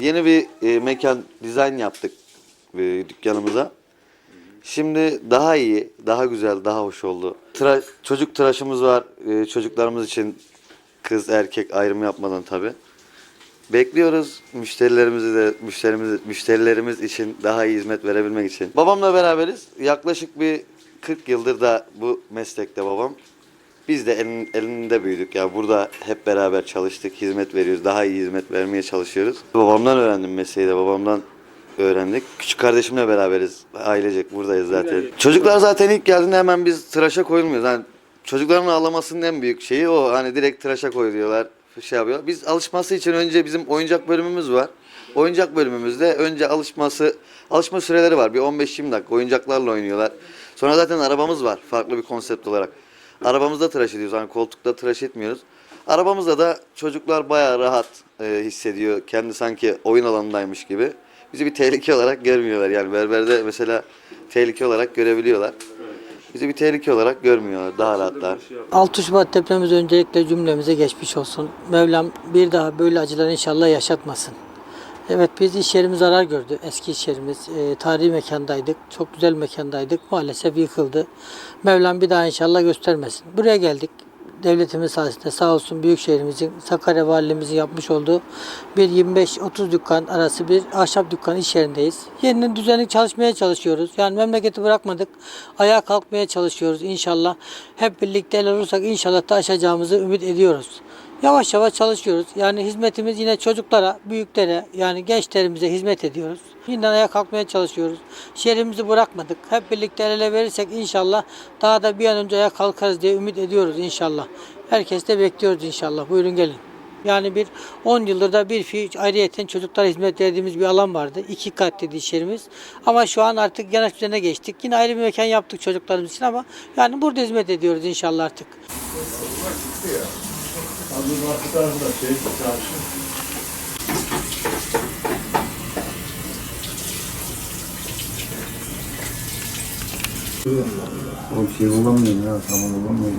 Yeni bir e, mekan dizayn yaptık e, dükkanımıza. Şimdi daha iyi, daha güzel, daha hoş oldu. Tıra- çocuk tıraşımız var. e, çocuklarımız için kız erkek ayrımı yapmadan tabi. Bekliyoruz müşterilerimizi de müşterimiz müşterilerimiz için daha iyi hizmet verebilmek için. Babamla beraberiz. Yaklaşık bir 40 yıldır da bu meslekte babam. Biz de elin, elinde büyüdük ya. Burada hep beraber çalıştık, hizmet veriyoruz. Daha iyi hizmet vermeye çalışıyoruz. Babamdan öğrendim mesleği de. Babamdan öğrendik. Küçük kardeşimle beraberiz. Ailecek buradayız zaten. Çocuklar zaten ilk geldiğinde hemen biz tıraşa koyulmuyoruz. Yani çocukların ağlamasının en büyük şeyi o. Hani direkt tıraşa koyuyorlar. Şey yapıyor. Biz alışması için önce bizim oyuncak bölümümüz var. Oyuncak bölümümüzde önce alışması, alışma süreleri var. Bir 15-20 dakika oyuncaklarla oynuyorlar. Sonra zaten arabamız var farklı bir konsept olarak. Arabamızda tıraş ediyoruz. Hani koltukta tıraş etmiyoruz. Arabamızda da çocuklar bayağı rahat e, hissediyor. Kendi sanki oyun alanındaymış gibi. Bizi bir tehlike olarak görmüyorlar. Yani berberde mesela tehlike olarak görebiliyorlar. Bizi bir tehlike olarak görmüyorlar. Daha rahatlar. 6 Şubat depremimiz öncelikle cümlemize geçmiş olsun. Mevlam bir daha böyle acılar inşallah yaşatmasın. Evet biz iş yerimiz zarar gördü. Eski iş yerimiz. E, tarihi mekandaydık. Çok güzel mekandaydık. Maalesef yıkıldı. Mevlam bir daha inşallah göstermesin. Buraya geldik. Devletimiz sayesinde sağ olsun Büyükşehirimizin, Sakarya Valimizin yapmış olduğu bir 25-30 dükkan arası bir ahşap dükkan iş yerindeyiz. Yeniden düzenli çalışmaya çalışıyoruz. Yani memleketi bırakmadık. Ayağa kalkmaya çalışıyoruz inşallah. Hep birlikte el olursak inşallah da aşacağımızı ümit ediyoruz. Yavaş yavaş çalışıyoruz. Yani hizmetimiz yine çocuklara, büyüklere yani gençlerimize hizmet ediyoruz. Yeniden ayağa kalkmaya çalışıyoruz. Şehrimizi bırakmadık. Hep birlikte el ele verirsek inşallah daha da bir an önce ayağa kalkarız diye ümit ediyoruz inşallah. Herkes de bekliyoruz inşallah. Buyurun gelin. Yani bir 10 yıldır da bir fiil ayrıyeten çocuklara hizmet verdiğimiz bir alan vardı. İki katlı iş yerimiz. Ama şu an artık genel düzene geçtik. Yine ayrı bir mekan yaptık çocuklarımız için ama yani burada hizmet ediyoruz inşallah artık. Anadolu arka tarafında şey, çarşı. O şey bulamıyorum ya. Tamam bulamıyorum.